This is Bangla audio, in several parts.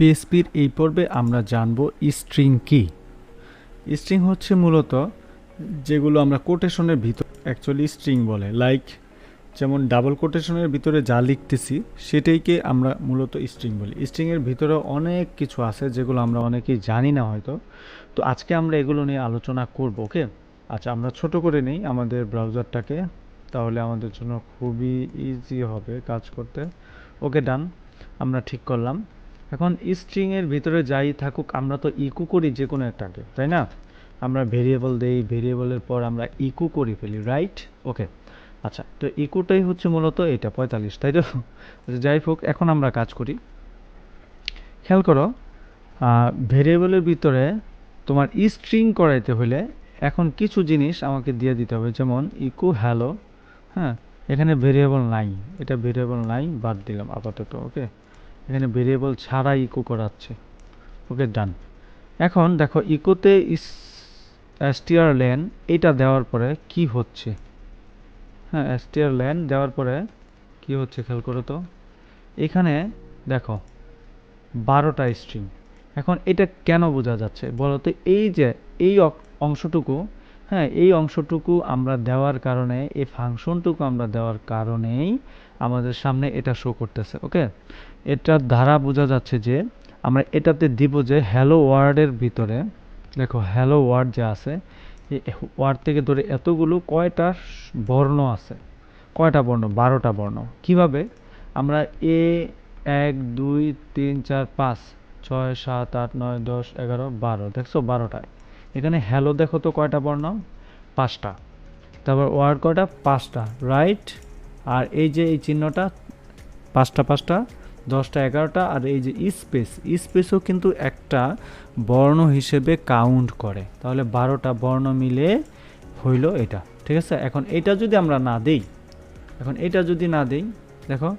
পিএসপির এই পর্বে আমরা জানব স্ট্রিং কি। স্ট্রিং হচ্ছে মূলত যেগুলো আমরা কোটেশনের ভিতর অ্যাকচুয়ালি স্ট্রিং বলে লাইক যেমন ডাবল কোটেশনের ভিতরে যা লিখতেছি, সেটাইকে আমরা মূলত স্ট্রিং বলি। স্ট্রিংয়ের ভিতরে অনেক কিছু আছে যেগুলো আমরা অনেকেই জানি না হয়তো। তো আজকে আমরা এগুলো নিয়ে আলোচনা করব ওকে আচ্ছা আমরা ছোট করে নিই, আমাদের ব্রাউজারটাকে তাহলে আমাদের জন্য খুবই ইজি হবে কাজ করতে। ওকে ডান আমরা ঠিক করলাম। এখন স্ট্রিংয়ের ভিতরে যাই থাকুক আমরা তো ইকু করি যে কোনো একটাকে তাই না? আমরা ভেরিয়েবল দেই ভেরিয়েবলের পর আমরা ইকু করে ফেলি রাইট ওকে আচ্ছা তো ইকুটাই হচ্ছে মূলত এটা পঁয়তাল্লিশ তাই তো? আচ্ছা, যাই হোক এখন আমরা কাজ করি। খেয়াল করো ভেরিয়েবলের ভিতরে তোমার স্ট্রিং করাইতে হলে এখন কিছু জিনিস আমাকে দিয়ে দিতে হবে যেমন ইকু হ্যালো হ্যাঁ? এখানে ভেরিয়েবল নাই এটা ভেরিয়েবল নাই বাদ দিলাম আপাতত ওকে এখানে ভেরিয়েবল ছাড়া ইকো করাচ্ছে। ওকে ডান এখন দেখো ইকোতে এসটিআর লেন এটা দেওয়ার পরে কি হচ্ছে? হ্যাঁ এসটিআর লেন দেওয়ার পরে কি হচ্ছে খেয়াল করো তো? এখানে দেখো, বারোটা স্ট্রিং এখন এটা কেন বোঝা যাচ্ছে? বলো তো, এই যে, এই অংশটুকু হ্যাঁ এই অংশটুকু আমরা দেওয়ার কারণে, এই ফাংশনটুকু আমরা দেওয়ার কারণেই আমাদের সামনে এটা শো করতেছে ওকে এটার ধারা বোঝা যাচ্ছে যে আমরা এটাতে দিব যে হ্যালো ওয়ার্ডের ভিতরে, দেখো হ্যালো ওয়ার্ড যে আছে ওয়ার্ড থেকে ধরে এতগুলো কয়টা বর্ণ আছে? কয়টা বর্ণ? বারোটা বর্ণ। কীভাবে? আমরা এ, এক, দুই, তিন, চার, পাঁচ, ছয়, সাত, আট, নয়, দশ, এগারো, বারো, দেখছ? বারোটায়। এখানে হ্যালো দেখো তো কয়টা বর্ণ? পাঁচটা। তারপর ওয়ার্ড কয়টা? পাঁচটা। রাইট আর এই যে এই চিহ্নটা, পাঁচটা পাঁচটা, দশটা, এগারোটা, আর এই যে স্পেস স্পেসও কিন্তু একটা বর্ণ হিসেবে কাউন্ট করে। তাহলে বারোটা বর্ণ মিলে হইল এটা, ঠিক আছে? এখন এটা যদি আমরা না দেই, এখন এটা যদি না দেই, দেখো,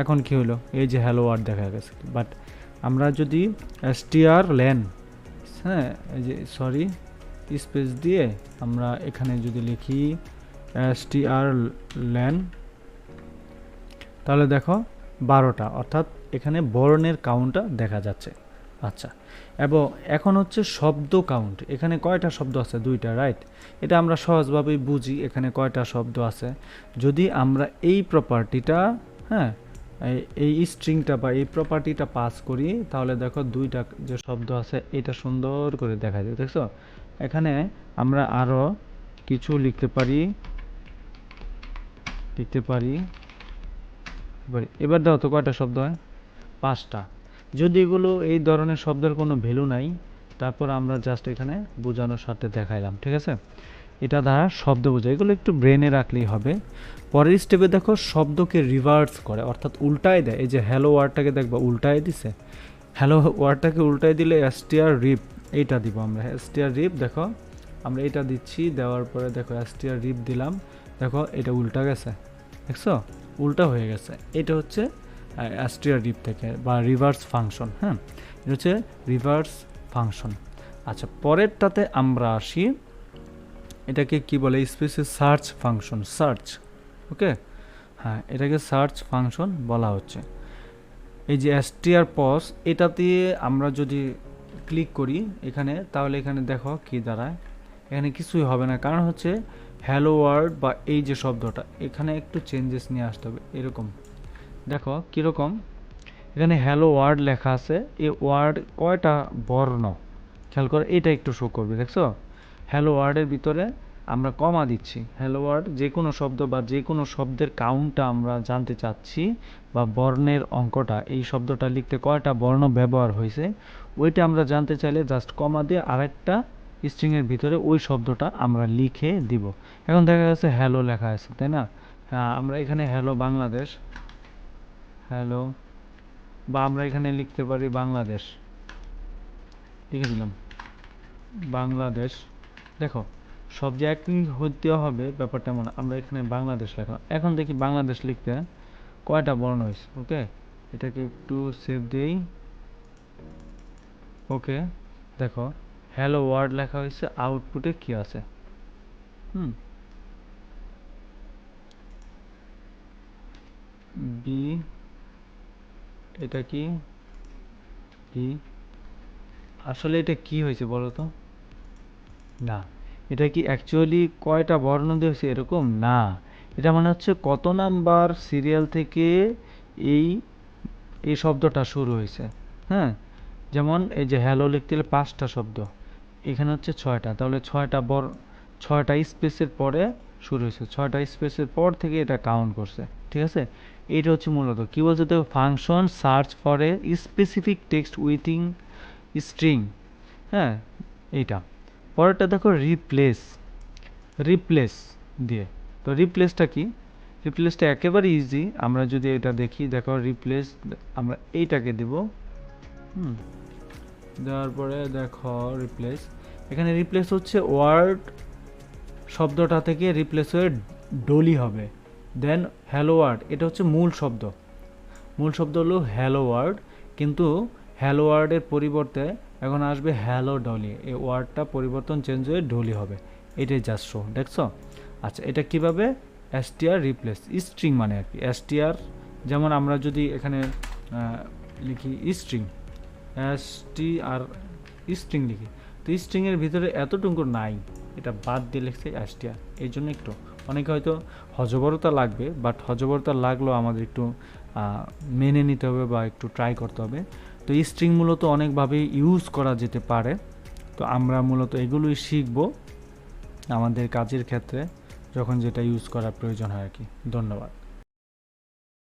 এখন কি হলো এই যে হ্যালো ওয়ার্ড দেখা গেছে। বাট আমরা যদি এস এসটিআর লেন হ্যাঁ এই যে সরি স্পেস দিয়ে আমরা এখানে যদি লিখি এসটিআর লেন তাহলে দেখো বারোটা, অর্থাৎ এখানে বর্ণের কাউন্টটা দেখা যাচ্ছে। আচ্ছা এবং এখন হচ্ছে শব্দ কাউন্ট এখানে কয়টা শব্দ আছে? দুইটা রাইট এটা আমরা সহজভাবেই বুঝি এখানে কয়টা শব্দ আছে। যদি আমরা এই প্রপার্টিটা হ্যাঁ এই- স্ট্রিংটা বা এই প্রপার্টিটা পাস করি, তাহলে দেখো দুইটা যে শব্দ আছে, এটা সুন্দর করে দেখা যায় দেখছ? এখানে আমরা আরও কিছু লিখতে পারি লিখতে পারি, এবার দাও তো কয়টা শব্দ হয়? পাঁচটা। যদি এগুলো এই ধরনের শব্দের কোনো ভ্যালু নাই, তারপর আমরা জাস্ট এখানে বোঝানোর সাথে দেখাইলাম, ঠিক আছে? এটা দ্বারা শব্দ বোঝায়। এগুলো একটু ব্রেনে রাখলেই হবে। পরের স্টেপে দেখো, শব্দকে রিভার্স করে, অর্থাৎ উল্টায় দেয়। এই যে হ্যালো ওয়ার্ডটাকে দেখবা, উল্টায় দিছে। হ্যালো ওয়ার্ডটাকে উল্টায় দিলে এসটিআর রিপ এইটা দিব আমরা। এসটিআর রিপ দেখো, আমরা এটা দিচ্ছি, দেওয়ার পরে দেখো এসটিআর রিপ দিলাম। দেখো, এটা উল্টা গেছে। দেখছ? উল্টা হয়ে গেছে। এটা হচ্ছে অ্যাস্ট্রিয়া রিপ থেকে, বা রিভার্স ফাংশন হ্যাঁ? এটা হচ্ছে রিভার্স ফাংশন আচ্ছা পরেরটাতে আমরা আসি। এটাকে কি বলে? স্পেসে সার্চ ফাংশন, সার্চ, ওকে? হ্যাঁ এটাকে সার্চ ফাংশন বলা হচ্ছে। এই যে এসটিআর পস এটা দিয়ে আমরা যদি ক্লিক করি এখানে, তাহলে এখানে দেখো কি দাঁড়ায়। এখানে কিছুই হবে না, কারণ হচ্ছে হ্যালো ওয়ার্ড বা এই যে শব্দটা, এখানে একটু চেঞ্জেস নিয়ে আসতে হবে, এরকম। দেখো কীরকম? এখানে হ্যালো ওয়ার্ড লেখা আছে, এই ওয়ার্ড কয়টা বর্ণ? খেয়াল করে, এটা একটু শো করবে, দেখছ? হ্যালো ওয়ার্ডের ভিতরে আমরা কমা দিচ্ছি। হ্যালো ওয়ার্ড যে কোনো শব্দ বা যে কোনো শব্দের কাউন্টটা আমরা জানতে চাচ্ছি বা বর্ণের অঙ্কটা, এই শব্দটা লিখতে কয়টা বর্ণ ব্যবহার হয়েছে, ওইটা আমরা জানতে চাইলে জাস্ট কমা দিয়ে আরেকটা স্ট্রিংয়ের ভিতরে ওই শব্দটা আমরা লিখে দিব। এখন দেখা যাচ্ছে হ্যালো লেখা আছে, তাই না? হ্যাঁ আমরা এখানে হ্যালো বাংলাদেশ হ্যালো বা আমরা এখানে লিখতে পারি বাংলাদেশ। লিখে দিলাম। বাংলাদেশ। দেখো, সব যে একই হতে হবে ব্যাপারটা এমন আমরা এখানে বাংলাদেশ লেখা। এখন দেখি বাংলাদেশ লিখতে কয়টা বর্ণ হয়েছে, ওকে? এটাকে একটু সেভ দেই। ওকে, দেখো হ্যালো ওয়ার্ড লেখা হয়েছে আউটপুটে কি আছে? হুম। বি এটা কি? ই আসলে এটা কি হয়েছে বলো তো? না। এটা কি অ্যাকচুয়ালি কয়টা বর্ণ দিয়েছে এরকম? না। এটা মানে হচ্ছে কত নাম্বার সিরিয়াল থেকে এই এই শব্দটা শুরু হয়েছে। হ্যাঁ? যেমন এই যে হ্যালো লিখতে গেলে পাঁচটা শব্দ। এখানে হচ্ছে ছয়টা। তাহলে ছয়টা বর, ছয়টা স্পেসের পরে শুরু হয়েছে। ছয়টা স্পেসের পর থেকে এটা কাউন্ট করছে। ঠিক আছে? এটা হচ্ছে মূলত। কি বলছে দেখো? Function search for a specific text within string হ্যাঁ? এইটা। পরেরটা দেখো রিপ্লেস রিপ্লেস দিয়ে। তো রিপ্লেসটা কি? রিপ্লেসটা একেবারে ইজি আমরা যদি এটা দেখি, দেখো রিপ্লেস আমরা এইটাকে দেব। হুম, দেওয়ার পরে দেখো রিপ্লেস এখানে রিপ্লেস হচ্ছে ওয়ার্ড শব্দটা থেকে রিপ্লেস হয়ে ডলি হবে। দেন হ্যালো ওয়ার্ড এটা হচ্ছে মূল শব্দ। মূল শব্দ হলো হ্যালো ওয়ার্ড কিন্তু হ্যালো ওয়ার্ডের পরিবর্তে এখন আসবে হ্যালো ডলি, এই ওয়ার্ডটা পরিবর্তন চেঞ্জ হয়ে ডলি হবে। এটাই জাস্ট শো দেখছ? আচ্ছা এটা কীভাবে? এসটিআর রিপ্লেস স্ট্রিং মানে আর কি। এসটিআর যেমন আমরা যদি এখানে লিখি string S T R string লিখি, তো স্ট্রিংয়ের ভিতরে এতটুকু নাই, এটা বাদ দিয়ে লিখছে এসটিআর এই জন্য একটু, অনেকে হয়তো হজবরতা লাগবে বাট হজবরতা লাগলেও আমাদের একটু মেনে নিতে হবে বা একটু ট্রাই করতে হবে। তো এই স্ট্রিং মূলত অনেকভাবে ইউজ করা যেতে পারে। তো আমরা মূলত এগুলোই শিখব আমাদের কাজের ক্ষেত্রে, যখন যেটা ইউজ করার প্রয়োজন হয় আর কি। ধন্যবাদ।